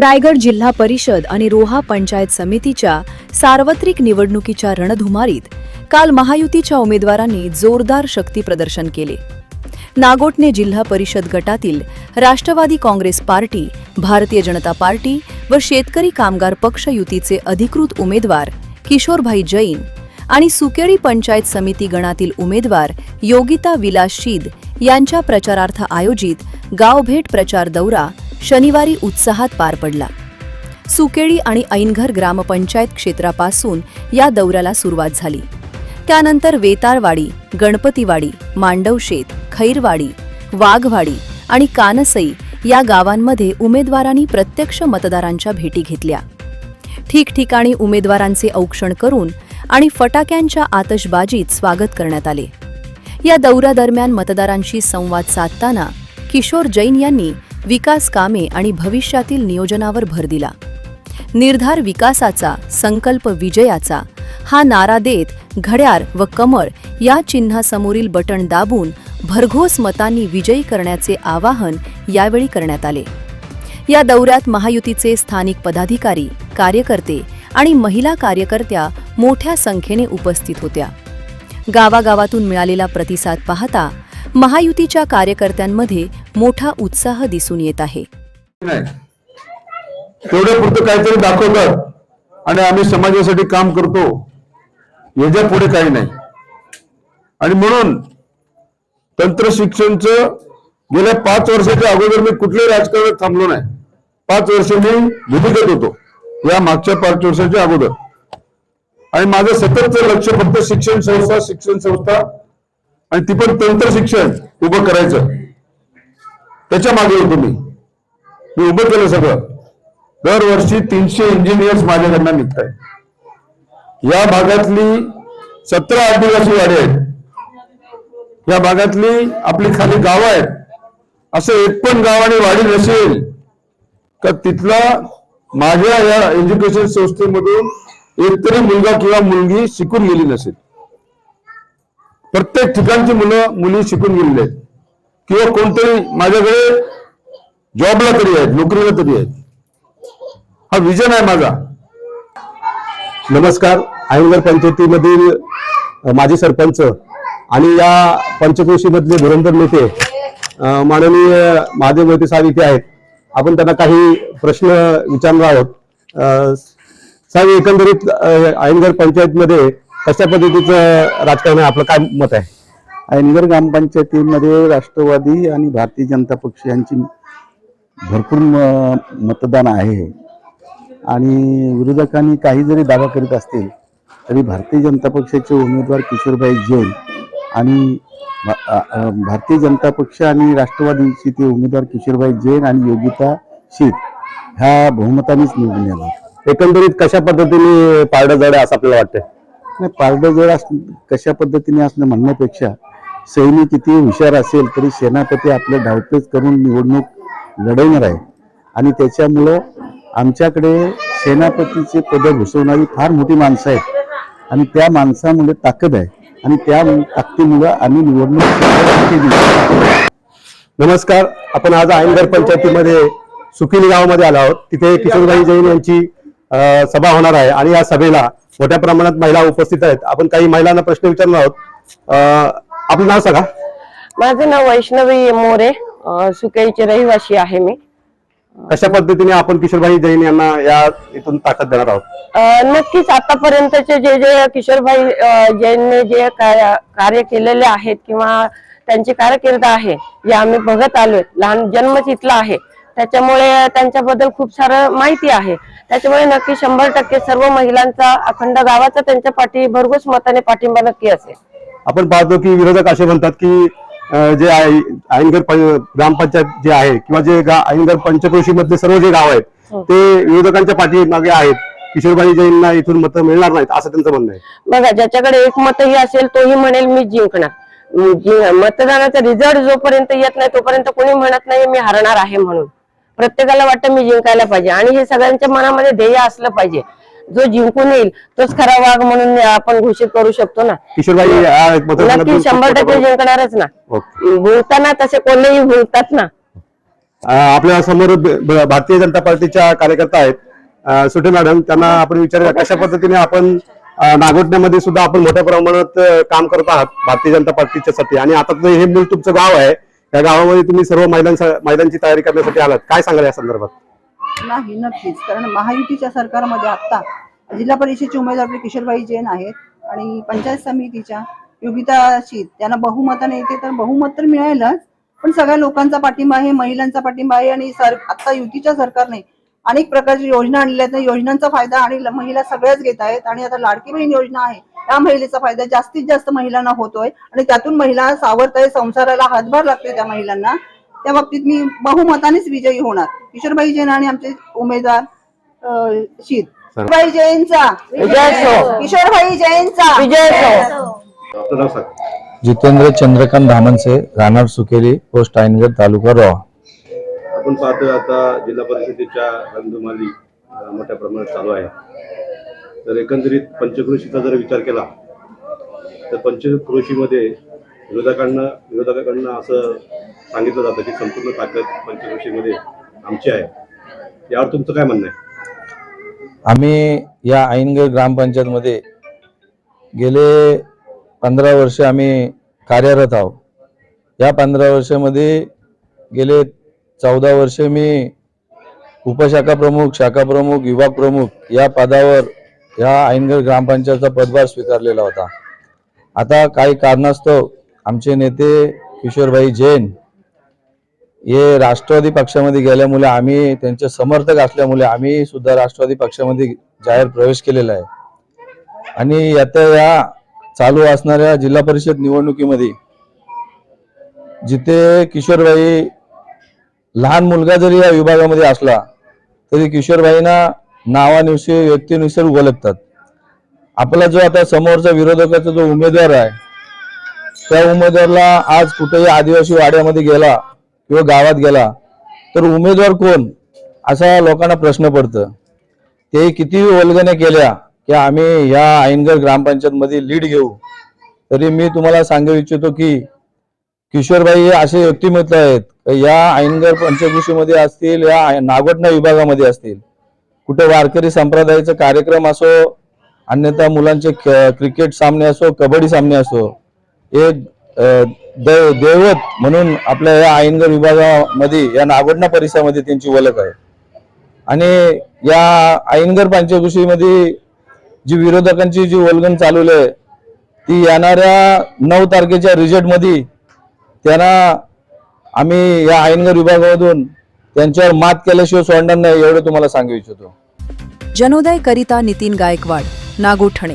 रायगड जिल्हा परिषद आणि रोहा पंचायत समितीच्या सार्वत्रिक निवडणुकीच्या रणधुमारीत काल महायुतीच्या उमेदवारांनी जोरदार शक्ती प्रदर्शन केले. नागोटने जिल्हा परिषद गटातील राष्ट्रवादी काँग्रेस पार्टी भारतीय जनता पार्टी व शेतकरी कामगार पक्ष युतीचे अधिकृत उमेदवार किशोरभाई जैन आणि सुकेळी पंचायत समिती गणातील उमेदवार योगिता विलास शीद यांच्या प्रचारार्थ आयोजित गावभेट प्रचार दौरा शनिवारी उत्साहात पार पडला. सुकेळी आणि ऐनघर ग्रामपंचायत क्षेत्रापासून या दौऱ्याला सुरुवात झाली. त्यानंतर वेताळवाडी गणपतीवाडी मांडवशेत खैरवाडी वाघवाडी आणि कानसई या गावांमध्ये उमेदवारांनी प्रत्यक्ष मतदारांच्या भेटी घेतल्या. ठिकठिकाणी उमेदवारांचे औक्षण करून आणि फटाक्यांच्या आतषबाजीत स्वागत करण्यात आले. या दौऱ्यादरम्यान मतदारांशी संवाद साधताना किशोर जैन यांनी विकास कामे आणि भविष्यातील नियोजनावर भर दिला. निर्धार विकासाचा संकल्प विजयाचा हा नारा देत घड्याळ व कमळ या चिन्हासमोरील बटण दाबून भरघोस मतांनी विजयी करण्याचे आवाहन यावेळी करण्यात आले. या दौऱ्यात महायुतीचे स्थानिक पदाधिकारी कार्यकर्ते आणि महिला कार्यकर्त्या मोठ्या संख्येने उपस्थित होत्या. गावागावातून मिळालेला प्रतिसाद पाहता महायुतीच्या कार्यकर्त्यांमध्ये मोठा उत्साह दिसून येत आहे. नाही. तेवढ्या पुरतं काहीतरी दाखवतात आणि आम्ही समाजासाठी काम करतो. याच्यापुढे काही नाही. आणि म्हणून तंत्र शिक्षणचं गेल्या पाच वर्षाच्या अगोदर मी कुठल्याही राजकारणात थांबलो नाही. पाच वर्ष मी भूमिकेत होतो. या मागच्या पाच वर्षाच्या अगोदर. आणि माझं सततचं लक्ष फक्त शिक्षण संस्था शिक्षण संस्था आणि ती पण तंत्र शिक्षण उभं करायचं. त्याच्यामागे होतो मी. मी उभं केलं सगळं. दरवर्षी तीनशे इंजिनियर्स माझ्याकडनं निघत आहेत या भागातली सतरा आदिवासी वाडे आहेत. या भागातली आपली खाली गावं आहेत. असं एक पण गाव आणि वाडी नसेल का तिथला माझ्या या एज्युकेशन संस्थेमधून एकतरी मुलगा किंवा मुलगी शिकून गेली नसेल. प्रत्येक ठिकाणची मुलं मुली शिकून गेलेली आहेत. किंवा कोणतरी माझ्याकडे जॉबला तरी आहेत नोकरीला तरी आहेत. हा विजन आहे माझा. नमस्कार आयनगर पंचायतीमधील माजी सरपंच आणि या पंचक्रोशीमधले धुरंधर नेते माननीय महादेव मोहिते साहेब इथे आहेत. आपण त्यांना काही प्रश्न विचारणार आहोत. साहेब एकंदरीत अ, आयनगर पंचायतमध्ये कशा पद्धतीचं राजकारण आहे? आपलं काय मत आहे? ऐनगर ग्रामपंचायतीमध्ये राष्ट्रवादी आणि भारतीय जनता पक्ष यांची भरपूर म- मतदान आहे. आणि विरोधकांनी काही जरी दावा करीत असतील तरी भारतीय जनता पक्षाचे उमेदवार किशोरभाई जैन आणि भारतीय जनता पक्ष आणि राष्ट्रवादीचे ते उमेदवार किशोरभाई जैन आणि योगिता शीत ह्या बहुमतानेच निवडून येणार. एकंदरीत कशा पद्धतीने पारडं जड असं आपल्याला वाटतंय? नाही पारडं जर अस कशा पद्धतीने असणं म्हणण्यापेक्षा सैनिक किती हुशार असेल तरी सेनापती आपलं धावपेच करून निवडणूक लढवणार आहे. आणि त्याच्यामुळं आमच्याकडे सेनापतीचे पद घुसवणारी फार मोठी माणसं आहेत. आणि त्या माणसामुळे ताकद आहे. आणि त्या ताकदीमुळं आम्ही निवडणूक नमस्कार. आपण आज आयनगर पंचायतीमध्ये सुकिनी गावामध्ये आलो आहोत. तिथे किशोरभाई जैन यांची सभा होणार आहे आणि या सभेला मोठ्या प्रमाणात महिला उपस्थित आहेत. आपण काही महिलांना प्रश्न विचारणार आहोत. आपलं नाव सांगा. माझं नाव वैष्णवी मोरे. सुकईचे रहिवासी आहे मी. कशा पद्धतीने आपण किशोरभाई जैन यांना या इथून ताकद देणार आहोत? नक्कीच आतापर्यंतचे जे जे किशोरभाई जैनने जे कार्य कार्य केलेले आहेत किंवा त्यांची कारकीर्द आहे जे आम्ही बघत आलोय. लहान जन्मच इथला आहे. त्याच्यामुळे त्यांच्याबद्दल खूप सारं माहिती आहे. त्याच्यामुळे नक्की शंभर टक्के सर्व महिलांचा अखंड गावाचा त्यांच्या पाठी भरघोस मताने पाठिंबा नक्की असेल. आपण पाहतो की विरोधक असे म्हणतात की जे पं- ग्रामपंचायत जे आहे किंवा जे आयनगर पंचक्रोशी मधले सर्व जे गाव आहेत ते विरोधकांच्या पाठीमागे आहेत. किशोरभाई जैनना इथून मतं मिळणार नाहीत असं त्यांचं म्हणणं आहे. बघा ज्याच्याकडे एक मतही असेल तोही म्हणेल मी जिंकणार. मतदानाचा रिझल्ट जोपर्यंत येत नाही तोपर्यंत कोणी म्हणत नाही मी हरणार आहे म्हणून. प्रत्येकाला वाटतं मी जिंकायला पाहिजे. आणि हे सगळ्यांच्या मनामध्ये ध्येय असलं पाहिजे. जो जिंकून येईल तोच खरा वाघ म्हणून आपण घोषित करू शकतो ना. नक्की शंभर टक्के जिंकणारच ना. ओके. भुलताना तसे कोणीही भुलतात ना. आपल्यासमोर भारतीय जनता पार्टीच्या कार्यकर्ता आहेत. सुटे मॅडम त्यांना आपण विचारूया कशा पद्धतीने आपण अ, नागोठण्यामध्ये सुद्धा आपण मोठ्या प्रमाणात काम करत आहात भारतीय जनता पार्टीच्या साठी आणि आता हे मूळ तुमचं गाव आहे. त्या गावामध्ये तुम्ही सर्व महिलांचा महिलांची तयारी करण्यासाठी आलात. काय सांगाल या संदर्भात? नाही नक्कीच. कारण महायुतीच्या सरकारमध्ये आता जिल्हा परिषदेचे उमेदवार आपले किशोरबाई जैन आहेत आणि पंचायत समितीच्या योगिता शीत त्यांना बहुमताने येते तर बहुमत तर मिळेलच पण सगळ्या लोकांचा पाठिंबा आहे महिलांचा पाठिंबा आहे आणि सर आता युतीच्या सरकारने अनेक प्रकारच्या योजना आणल्या आहेत योजनांचा फायदा आणि महिला सगळ्याच घेत आहेत आणि आता लाडकी बहीण योजना आहे. त्या महिलेचा फायदा जास्तीत जास्त महिलांना होतोय आणि त्यातून महिला सावरत आहे संसाराला हातभार लागतोय त्या महिलांना. त्या बाबतीत मी बहुमतानेच विजयी होणार. किशोरबाई जैन आणि आमचे उमेदवार शीत. किशोरबाई जैनचा. किशोरबाई जैनचा. विजय जितेंद्र चंद्रकांत धामनसे राहणार सुकेली पोस्ट आयनगड तालुका रोहा. आपण पाहतोय आता जिल्हा परिषदेच्या मोठ्या प्रमाणात चालू आहे. तर एकंदरीत पंचकृषीचा जर विचार केला तर पंचक्रोशीमध्ये विरोधकांना विरोधकांना असं सांगितलं जातं की संपूर्ण ताकद पंचकृषीमध्ये आमची आहे. यावर तुमचं काय म्हणणं आहे? आम्ही या ऐनगड ग्रामपंचायतमध्ये गेले पंधरा वर्ष आम्ही कार्यरत आहोत. या पंधरा वर्षामध्ये गेले चौदा वर्ष मी उपशाखा प्रमुख शाखा प्रमुख विभाग प्रमुख या पदावर या आईनगर ग्रामपंचायतचा पदभार स्वीकारलेला होता. आता काही कारणास्तव आमचे नेते किशोरभाई जैन हे राष्ट्रवादी पक्षामध्ये गेल्यामुळे आम्ही त्यांचे समर्थक असल्यामुळे आम्ही सुद्धा राष्ट्रवादी पक्षामध्ये जाहीर प्रवेश केलेला आहे. आणि आता या चालू असणाऱ्या जिल्हा परिषद निवडणुकीमध्ये जिथे किशोरबाई लहान मुलगा जरी या विभागामध्ये असला तरी किशोरबाईंना नावानुसार व्यक्तीनुसार ओळखतात आपला जो आता समोरचा विरोधकाचा जो उमेदवार आहे त्या उमेदवारला आज कुठेही आदिवासी वाड्यामध्ये गेला किंवा गावात गेला तर उमेदवार कोण? असा लोकांना प्रश्न पडतं. ते किती वल्गने केल्या की आम्ही या आईनगर ग्रामपंचायतमध्ये लीड घेऊ? तरी मी तुम्हाला सांगू इच्छितो की किशोरबाई हे असे व्यक्तिमत्व आहेत. या आईनगर पंचकृषीमध्ये असतील या नागोटना विभागामध्ये असतील कुठे वारकरी संप्रदायाचा कार्यक्रम असो अन्यथा मुलांचे क्रिकेट सामने असो कबड्डी सामने असो एक अ, दै- दैवत म्हणून आपल्या या आईनगर विभागामध्ये या नागोठणा परिसरामध्ये त्यांची ओळख आहे. आणि या आईनगर पंचकृषीमध्ये जी विरोधकांची जी वलगण चालवली आहे ती येणाऱ्या नऊ तारखेच्या रिझल्टमध्ये त्यांना आम्ही या आईनगर विभागामधून त्यांच्यावर मात केल्याशिवाय सोडणार नाही एवढं तुम्हाला सांगू इच्छितो. जनोदय करिता नितीन गायकवाड नागोठणे